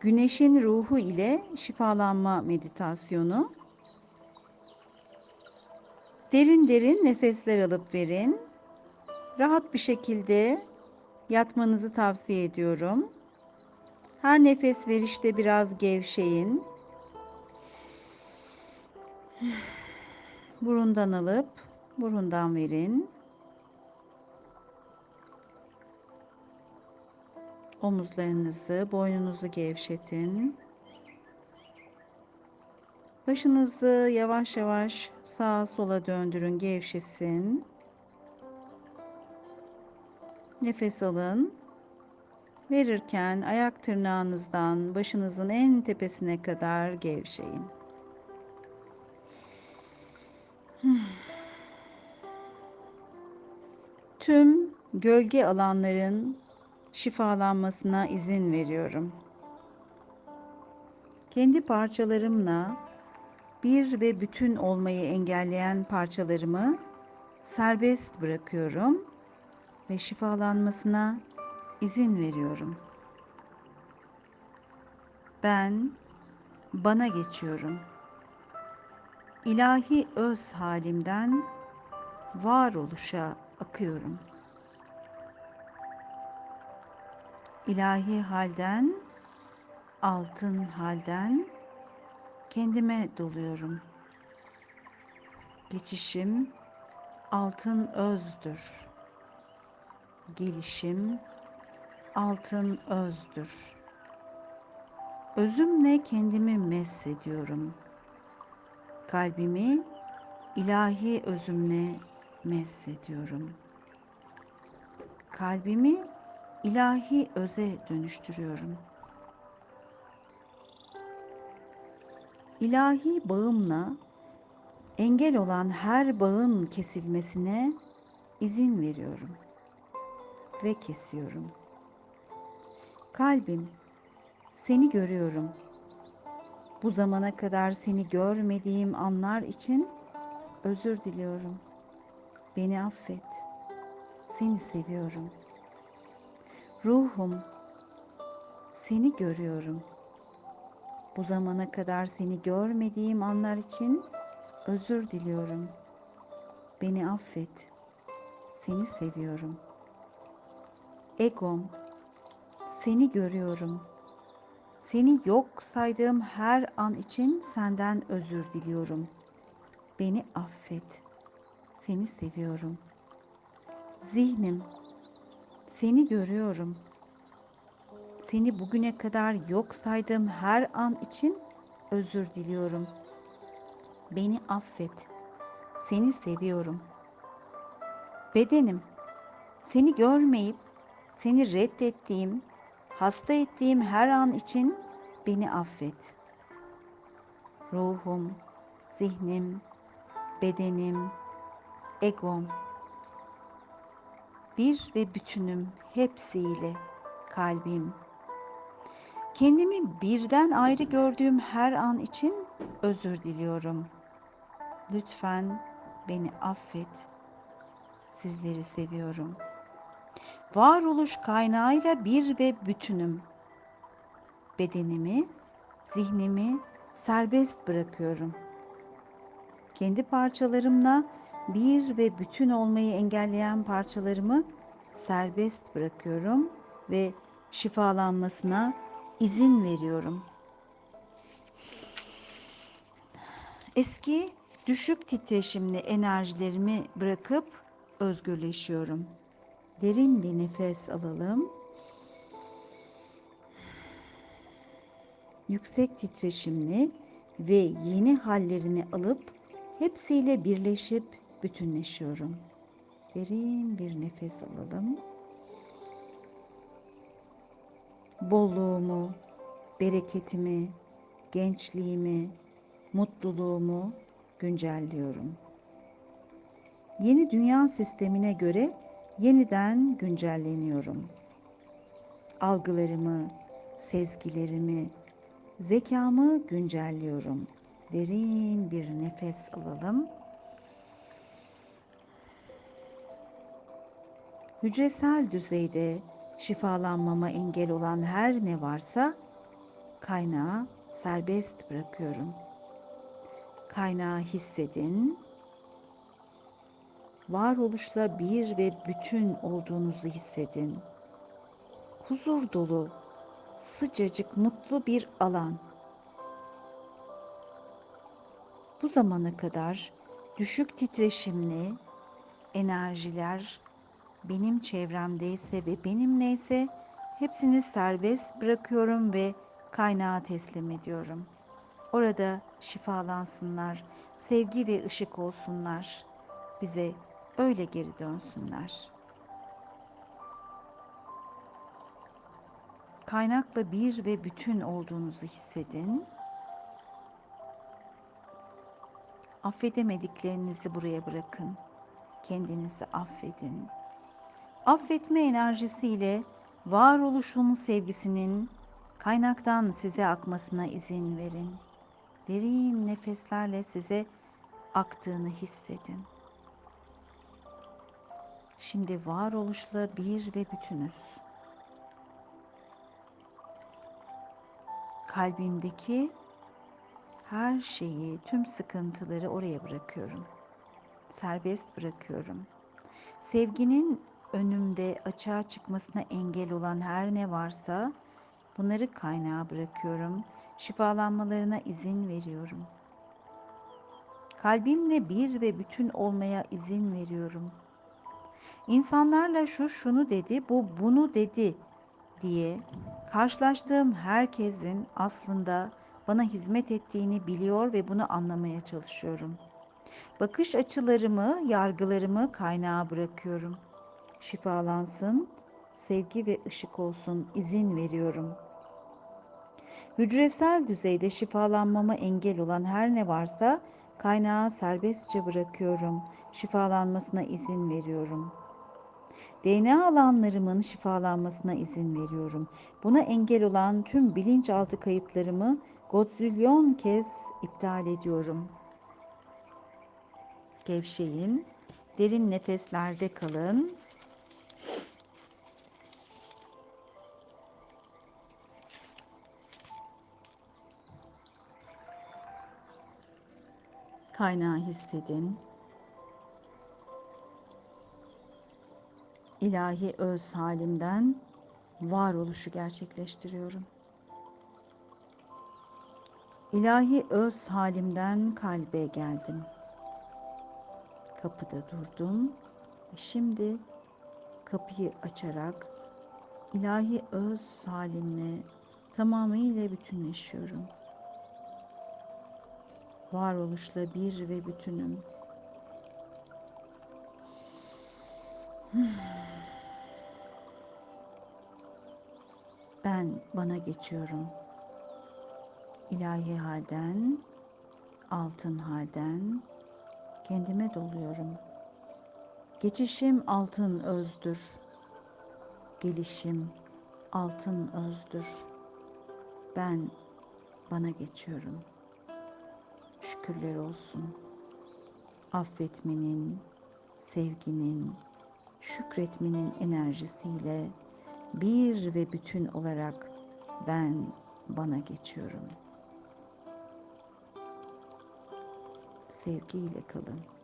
Güneşin ruhu ile şifalanma meditasyonu. Derin derin nefesler alıp verin. Rahat bir şekilde yatmanızı tavsiye ediyorum. Her nefes verişte biraz gevşeyin. Burundan alıp burundan verin. Omuzlarınızı, boynunuzu gevşetin. Başınızı yavaş yavaş sağa sola döndürün, gevşesin. Nefes alın. Verirken ayak tırnağınızdan başınızın en tepesine kadar gevşeyin. Tüm gölge alanların şifalanmasına izin veriyorum. Kendi parçalarımla bir ve bütün olmayı engelleyen parçalarımı serbest bırakıyorum ve şifalanmasına izin veriyorum. Ben bana geçiyorum. İlahi öz halimden varoluşa akıyorum. İlahi halden, altın halden kendime doluyorum. Geçişim altın özdür. Gelişim altın özdür. Özümle kendimi meshediyorum. Kalbimi ilahi özümle meshediyorum. Kalbimi ilahi öze dönüştürüyorum. İlahi bağımla engel olan her bağın kesilmesine izin veriyorum ve kesiyorum. Kalbim, seni görüyorum. Bu zamana kadar seni görmediğim anlar için özür diliyorum. Beni affet. Seni seviyorum. Ruhum, seni görüyorum. Bu zamana kadar seni görmediğim anlar için özür diliyorum. Beni affet. Seni seviyorum. Egom, seni görüyorum. Seni yok saydığım her an için senden özür diliyorum. Beni affet. Seni seviyorum. Zihnim, seni görüyorum. Seni bugüne kadar yok saydığım her an için özür diliyorum. Beni affet. Seni seviyorum. Bedenim, seni görmeyip seni reddettiğim, hasta ettiğim her an için beni affet. Ruhum, zihnim, bedenim, egom, bir ve bütünüm hepsiyle kalbim. Kendimi birden ayrı gördüğüm her an için özür diliyorum. Lütfen beni affet. Sizleri seviyorum. Varoluş kaynağıyla bir ve bütünüm. Bedenimi, zihnimi serbest bırakıyorum. Kendi parçalarımla bir ve bütün olmayı engelleyen parçalarımı serbest bırakıyorum ve şifalanmasına izin veriyorum. Eski düşük titreşimli enerjilerimi bırakıp özgürleşiyorum. Derin bir nefes alalım. Yüksek titreşimli ve yeni hallerini alıp hepsiyle birleşip bütünleşiyorum. Derin bir nefes alalım. Bolluğumu, bereketimi, gençliğimi, mutluluğumu güncelliyorum. Yeni dünya sistemine göre yeniden güncelleniyorum. Algılarımı, sezgilerimi, zekamı güncelliyorum. Derin bir nefes alalım. Hücresel düzeyde şifalanmama engel olan her ne varsa Kaynağı serbest bırakıyorum. Kaynağı hissedin. Varoluşla bir ve bütün olduğunuzu hissedin. Huzur dolu, sıcacık, mutlu bir alan. Bu zamana kadar düşük titreşimli enerjiler benim çevremdeyse ve benimleyse hepsini serbest bırakıyorum ve kaynağa teslim ediyorum. Orada şifalansınlar, sevgi ve ışık olsunlar. Bize öyle geri dönsünler. Kaynakla bir ve bütün olduğunuzu hissedin. Affedemediklerinizi buraya bırakın. Kendinizi affedin. Affetme enerjisiyle varoluşun sevgisinin kaynaktan size akmasına izin verin. Derin nefeslerle size aktığını hissedin. Şimdi varoluşla bir ve bütünüz. Kalbimdeki her şeyi, tüm sıkıntıları oraya bırakıyorum. Serbest bırakıyorum. Sevginin önümde açığa çıkmasına engel olan her ne varsa bunları kaynağa bırakıyorum. Şifalanmalarına izin veriyorum. Kalbimle bir ve bütün olmaya izin veriyorum. İnsanlarla şu şunu dedi, bu bunu dedi diye karşılaştığım herkesin aslında bana hizmet ettiğini biliyor ve bunu anlamaya çalışıyorum. Bakış açılarımı, yargılarımı kaynağa bırakıyorum. Şifalansın, sevgi ve ışık olsun izin veriyorum. Hücresel düzeyde şifalanmama engel olan her ne varsa kaynağa serbestçe bırakıyorum. Şifalanmasına izin veriyorum.'' DNA alanlarımın şifalanmasına izin veriyorum. Buna engel olan tüm bilinçaltı kayıtlarımı godzilyon kez iptal ediyorum. Gevşeyin, derin nefeslerde kalın. Kaynağı hissedin. ilahi öz halimden varoluşu gerçekleştiriyorum. İlahi öz halimden kalbe geldim. Kapıda durdum şimdi kapıyı açarak ilahi öz halimle tamamıyla bütünleşiyorum. Varoluşla bir ve bütünüm. Ben bana geçiyorum. İlahi halden, altın halden kendime doluyorum. Geçişim altın özdür. Gelişim altın özdür. Ben bana geçiyorum. Şükürler olsun. Affetmenin, sevginin, şükretmenin enerjisiyle bir ve bütün olarak ben bana geçiyorum. Sevgiyle kalın.